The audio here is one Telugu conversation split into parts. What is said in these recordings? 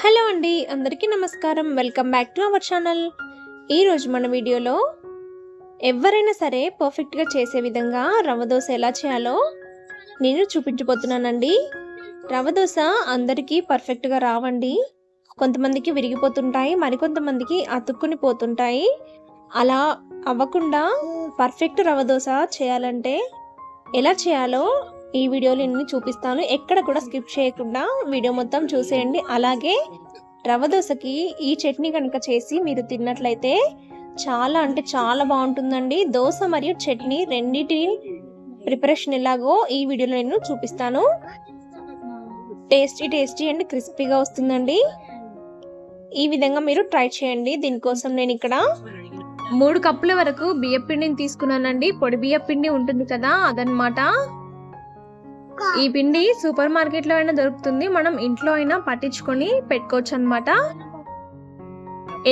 హలో అండి అందరికీ నమస్కారం. Welcome back to our channel. ఈరోజు మన వీడియోలో ఎవరైనా సరే పర్ఫెక్ట్గా చేసే విధంగా రవ దోశ ఎలా చేయాలో నేను చూపించబోతున్నానండి. రవ దోశ అందరికీ పర్ఫెక్ట్గా రావండి. కొంతమందికి విరిగిపోతుంటాయి మరికొంతమందికి అతుక్కుని పోతుంటాయి. అలా అవ్వకుండా పర్ఫెక్ట్ రవ దోశ చేయాలంటే ఎలా చేయాలో ఈ వీడియోలు నేను చూపిస్తాను. ఎక్కడ కూడా స్కిప్ చేయకుండా వీడియో మొత్తం చూసేయండి. అలాగే రవ్వ దోశకి ఈ చట్నీ కనుక చేసి మీరు తిన్నట్లయితే చాలా అంటే చాలా బాగుంటుందండి. దోశ మరియు చట్నీ రెండింటి ప్రిపరేషన్ ఎలాగో ఈ వీడియోలో నేను చూపిస్తాను. టేస్టీ టేస్టీ అండ్ క్రిస్పీగా వస్తుందండి. ఈ విధంగా మీరు ట్రై చేయండి. దీనికోసం నేను ఇక్కడ మూడు కప్పుల వరకు బియ్యపిండిని తీసుకున్నానండి. పొడి బియ్యపిండి ఉంటుంది కదా అదనమాట ఈ పిండి సూపర్ మార్కెట్లో అయినా దొరుకుతుంది. మనం ఇంట్లో అయినా పట్టించుకొని పెట్టుకోవచ్చు అనమాట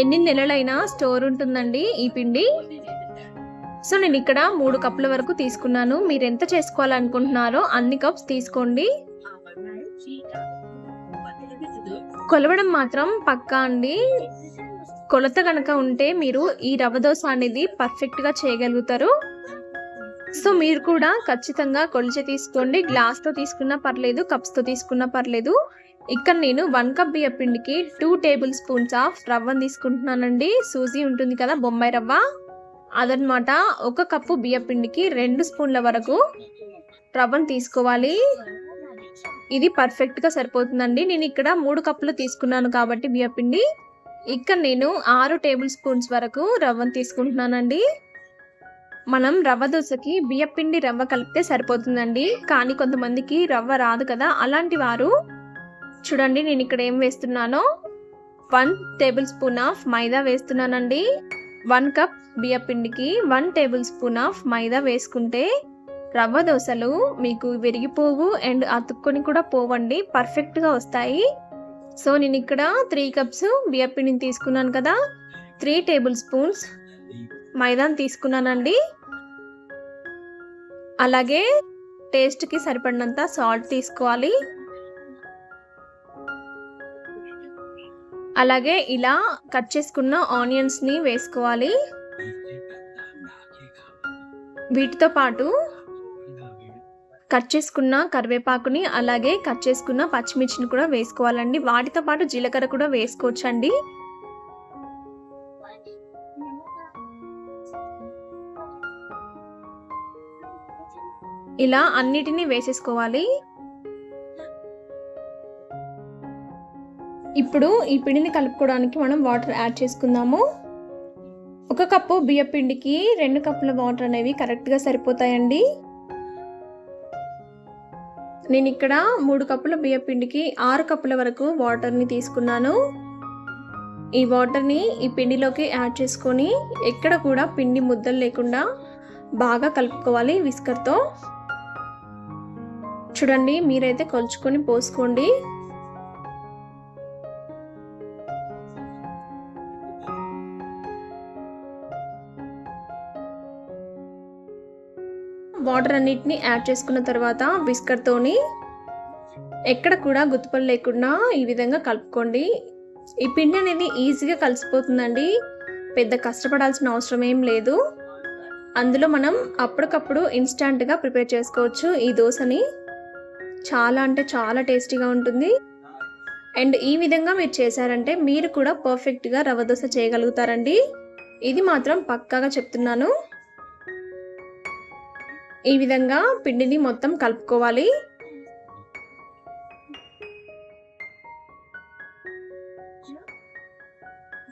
ఎన్ని నెలలైనా స్టోర్ ఉంటుందండి ఈ పిండి. సో నేను ఇక్కడ మూడు కప్పుల వరకు తీసుకున్నాను. మీరు ఎంత చేసుకోవాలనుకుంటున్నారో అన్ని కప్స్ తీసుకోండి. కొలవడం మాత్రం పక్కా అండి. కొలత కనుక ఉంటే మీరు ఈ రవ్వ దోశ అనేది పర్ఫెక్ట్గా చేయగలుగుతారు. సో మీరు కూడా ఖచ్చితంగా కొలిచి తీసుకోండి. గ్లాస్తో తీసుకున్నా పర్లేదు కప్స్తో తీసుకున్నా పర్లేదు. ఇక్కడ నేను వన్ కప్ బియ్య పిండికి టూ టేబుల్ స్పూన్స్ ఆఫ్ రవ్వను తీసుకుంటున్నానండి. సూజీ ఉంటుంది కదా బొంబాయి రవ్వ. అదనమాట ఒక కప్పు బియ్య పిండికి రెండు స్పూన్ల వరకు రవ్వను తీసుకోవాలి. ఇది పర్ఫెక్ట్గా సరిపోతుందండి. నేను ఇక్కడ మూడు కప్పులు తీసుకున్నాను కాబట్టి బియ్య పిండి. ఇక్కడ నేను ఆరు టేబుల్ స్పూన్స్ వరకు రవ్వను తీసుకుంటున్నానండి. మనం రవ్వ దోశకి బియ్యపిండి రవ్వ కలిపితే సరిపోతుందండి. కానీ కొంతమందికి రవ్వ రాదు కదా అలాంటి వారు చూడండి నేను ఇక్కడ ఏం వేస్తున్నానో. One tablespoon of maida వేస్తున్నానండి. వన్ కప్ బియ్యపిండికి one tablespoon of maida వేసుకుంటే రవ్వ దోశలు మీకు విరిగిపోవు అండ్ అతుక్కొని కూడా పోవండి పర్ఫెక్ట్గా వస్తాయి. సో నేను ఇక్కడ త్రీ కప్స్ బియ్యపిండిని తీసుకున్నాను కదా. త్రీ టేబుల్ స్పూన్స్ మైదాన్ తీసుకున్నానండి. అలాగే టేస్ట్కి సరిపడినంత సాల్ట్ తీసుకోవాలి. అలాగే ఇలా కట్ చేసుకున్న ఆనియన్స్ని వేసుకోవాలి. వీటితో పాటు కట్ చేసుకున్న కరివేపాకుని అలాగే కట్ చేసుకున్న పచ్చిమిర్చిని కూడా వేసుకోవాలండి. వాటితో పాటు జీలకర్ర కూడా వేసుకోవచ్చండి. ఇలా అన్నిటినీ వేసేసుకోవాలి. ఇప్పుడు ఈ పిండిని కలుపుకోవడానికి మనం వాటర్ యాడ్ చేసుకుందాము. ఒక కప్పు బియ్య పిండికి రెండు కప్పుల వాటర్ అనేవి కరెక్ట్గా సరిపోతాయండి. నేను ఇక్కడ మూడు కప్పుల బియ్య పిండికి ఆరు కప్పుల వరకు వాటర్ని తీసుకున్నాను. ఈ వాటర్ని ఈ పిండిలోకి యాడ్ చేసుకొని ఎక్కడ కూడా పిండి ముద్దలు లేకుండా బాగా కలుపుకోవాలి విస్కర్తో. చూడండి మీరైతే కొలుచుకొని పోసుకోండి. వాటర్ అన్నిటిని యాడ్ చేసుకున్న తర్వాత విస్కర్తోని ఎక్కడ కూడా గుర్తుపడి లేకుండా ఈ విధంగా కలుపుకోండి. ఈ పిండి అనేది ఈజీగా కలిసిపోతుందండి. పెద్ద కష్టపడాల్సిన అవసరం ఏం లేదు. అందులో మనం అప్పటికప్పుడు ఇన్స్టాంట్గా ప్రిపేర్ చేసుకోవచ్చు ఈ దోశని. చాలా అంటే చాలా టేస్టీగా ఉంటుంది. అండ్ ఈ విధంగా మీరు చేశారంటే మీరు కూడా పర్ఫెక్ట్గా రవ దోశ చేయగలుగుతారండి. ఇది మాత్రం పక్కాగా చెప్తున్నాను. ఈ విధంగా పిండిని మొత్తం కలుపుకోవాలి.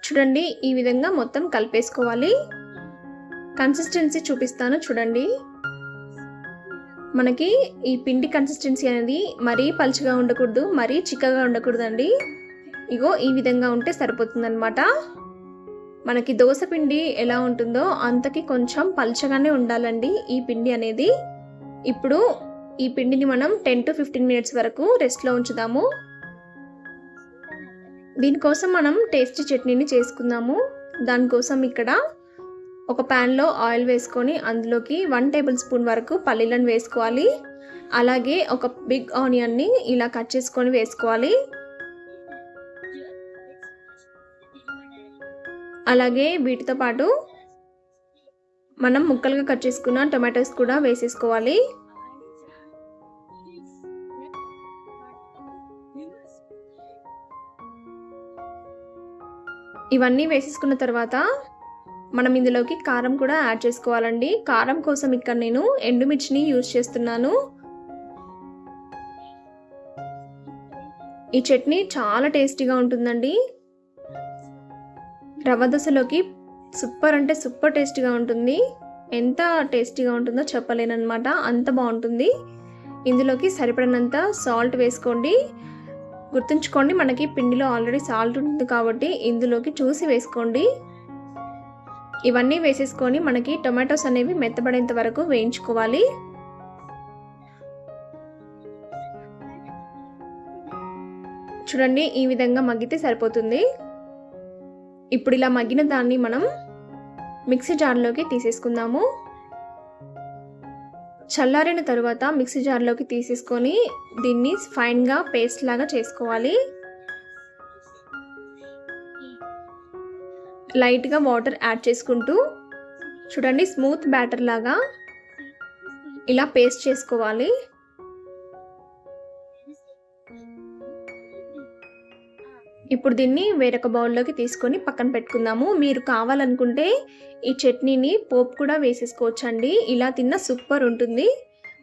చూడండి ఈ విధంగా మొత్తం కలిపేసుకోవాలి. కన్సిస్టెన్సీ చూపిస్తాను చూడండి. మనకి ఈ పిండి కన్సిస్టెన్సీ అనేది మరీ పలుచగా ఉండకూడదు మరీ చిక్కగా ఉండకూడదండి. ఇగో ఈ విధంగా ఉంటే సరిపోతుందనమాట మనకి దోశ పిండి ఎలా ఉంటుందో అంతకి కొంచెం పలుచగానే ఉండాలండి ఈ పిండి అనేది. ఇప్పుడు ఈ పిండిని మనం టెన్ టు ఫిఫ్టీన్ మినిట్స్ వరకు రెస్ట్లో ఉంచుదాము. దీనికోసం మనం టేస్టీ చట్నీని చేసుకుందాము. దానికోసం ఇక్కడ ఒక ప్యాన్లో ఆయిల్ వేసుకొని అందులోకి వన్ టేబుల్ స్పూన్ వరకు పల్లీలను వేసుకోవాలి. అలాగే ఒక బిగ్ ఆనియన్ని ఇలా కట్ చేసుకొని వేసుకోవాలి. అలాగే వీటితో పాటు మనం ముక్కలుగా కట్ చేసుకున్న టొమాటోస్ కూడా వేసేసుకోవాలి. ఇవన్నీ వేసేసుకున్న తర్వాత మనం ఇందులోకి కారం కూడా యాడ్ చేసుకోవాలండి. కారం కోసం ఇక్కడ నేను ఎండుమిర్చిని యూజ్ చేస్తున్నాను. ఈ చట్నీ చాలా టేస్టీగా ఉంటుందండి. రవ్వ దోశలోకి సూపర్ అంటే సూపర్ టేస్టీగా ఉంటుంది. ఎంత టేస్టీగా ఉంటుందో చెప్పలేనమాట అంత బాగుంటుంది. ఇందులోకి సరిపడినంత సాల్ట్ వేసుకోండి. గుర్తుంచుకోండి మనకి పిండిలో ఆల్రెడీ సాల్ట్ ఉంటుంది కాబట్టి ఇందులోకి చూసి వేసుకోండి. ఇవన్నీ వేసేసుకొని మనకి టొమాటోస్ అనేవి మెత్తబడేంత వరకు వేయించుకోవాలి. చూడండి ఈ విధంగా మగ్గితే సరిపోతుంది. ఇప్పుడు ఇలా మగ్గిన దాన్ని మనం మిక్సీ జార్లోకి తీసేసుకుందాము. చల్లారిన తరువాత మిక్సీ జార్లోకి తీసేసుకొని దీన్ని ఫైన్గా పేస్ట్ లాగా చేసుకోవాలి. లైట్గా వాటర్ యాడ్ చేసుకుంటూ చూడండి స్మూత్ బ్యాటర్ లాగా ఇలా పేస్ట్ చేసుకోవాలి. ఇప్పుడు దీన్ని వేరొక బౌల్లోకి తీసుకొని పక్కన పెట్టుకుందాము. మీరు కావాలనుకుంటే ఈ చట్నీని పోపు కూడా వేసేసుకోవచ్చండి. ఇలా తిన్న సూపర్ ఉంటుంది.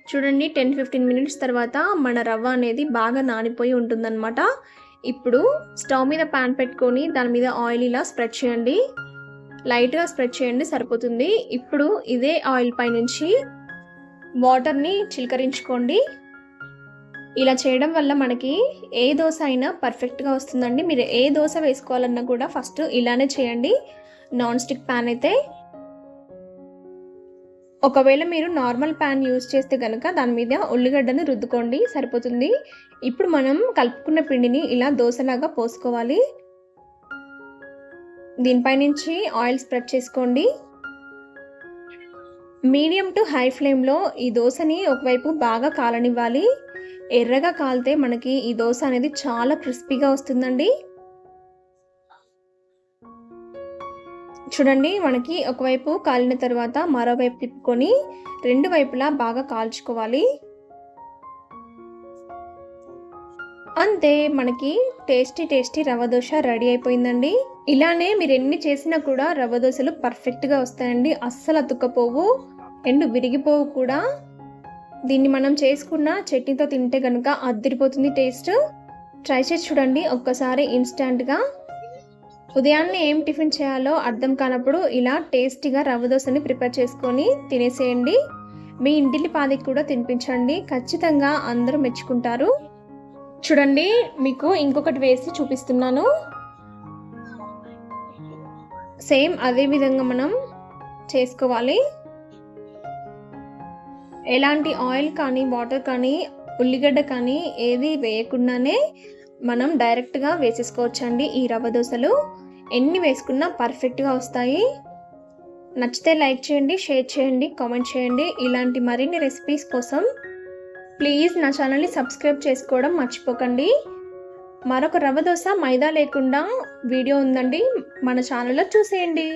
చూడండి టెన్ ఫిఫ్టీన్ మినిట్స్ తర్వాత మన రవ్వ అనేది బాగా నానిపోయి ఉంటుందన్నమాట. ఇప్పుడు స్టవ్ మీద ప్యాన్ పెట్టుకొని దాని మీద ఆయిల్ ఇలా స్ప్రెడ్ చేయండి. లైట్గా స్ప్రెడ్ చేయండి సరిపోతుంది. ఇప్పుడు ఇదే ఆయిల్ పైనుంచి వాటర్ని చిలకరించుకోండి. ఇలా చేయడం వల్ల మనకి ఏ దోశ అయినా పర్ఫెక్ట్గా వస్తుందండి. మీరు ఏ దోశ వేసుకోవాలన్నా కూడా ఫస్ట్ ఇలానే చేయండి. నాన్ స్టిక్ ప్యాన్ అయితే ఒకవేళ మీరు నార్మల్ ప్యాన్ యూజ్ చేస్తే కనుక దాని మీద ఉల్లిగడ్డను రుద్దుకోండి సరిపోతుంది. ఇప్పుడు మనం కలుపుకున్న పిండిని ఇలా దోశలాగా పోసుకోవాలి. దీనిపై నుంచి ఆయిల్ స్ప్రెడ్ చేసుకోండి. మీడియం టు హై ఫ్లేమ్లో ఈ దోశని ఒకవైపు బాగా కాలనివ్వాలి. ఎర్రగా కాలితే మనకి ఈ దోశ అనేది చాలా క్రిస్పీగా వస్తుందండి. చూడండి మనకి ఒకవైపు కాలిన తర్వాత మరోవైపు తిప్పుకొని రెండు వైపులా బాగా కాల్చుకోవాలి. అంతే మనకి tasty tasty rava dosa ready అయిపోయిందండి. ఇలానే మీరు ఎన్ని చేసినా కూడా రవ్వ దోశలు పర్ఫెక్ట్గా వస్తాయండి. అస్సలు అతుక్కపోవు. ఎండు విరిగిపోవు కూడా. దీన్ని మనం చేసుకున్న చట్నీతో తింటే కనుక అద్దరిపోతుంది టేస్ట్. ట్రై చేసి చూడండి ఒక్కసారి ఇన్స్టాంట్గా. ఉదయాన్నే ఏం టిఫిన్ చేయాలో అర్థం కానప్పుడు ఇలా టేస్టీగా రవ్వ దోశని ప్రిపేర్ చేసుకొని తినేసేయండి. మీ ఇంటిల్లి పాదికి కూడా తినిపించండి. ఖచ్చితంగా అందరూ మెచ్చుకుంటారు. చూడండి మీకు ఇంకొకటి వేసి చూపిస్తున్నాను. సేమ్ అదే విధంగా మనం చేసుకోవాలి. ఎలాంటి ఆయిల్ కానీ వాటర్ కానీ ఉల్లిగడ్డ కానీ ఏది వేయకుండానే మనం డైరెక్ట్గా వేసేసుకోవచ్చండి ఈ రవ్వ దోశలు. ఎన్ని వేసుకున్నా పర్ఫెక్ట్గా వస్తాయి. నచ్చితే లైక్ చేయండి షేర్ చేయండి కామెంట్ చేయండి. ఇలాంటి మరిన్ని రెసిపీస్ కోసం ప్లీజ్ నా ఛానల్ని సబ్స్క్రైబ్ చేసుకోవడం మర్చిపోకండి. మరొక రవ్వ దోశ మైదా లేకుండా వీడియో ఉందండి. మన ఛానల్లో చూసేయండి.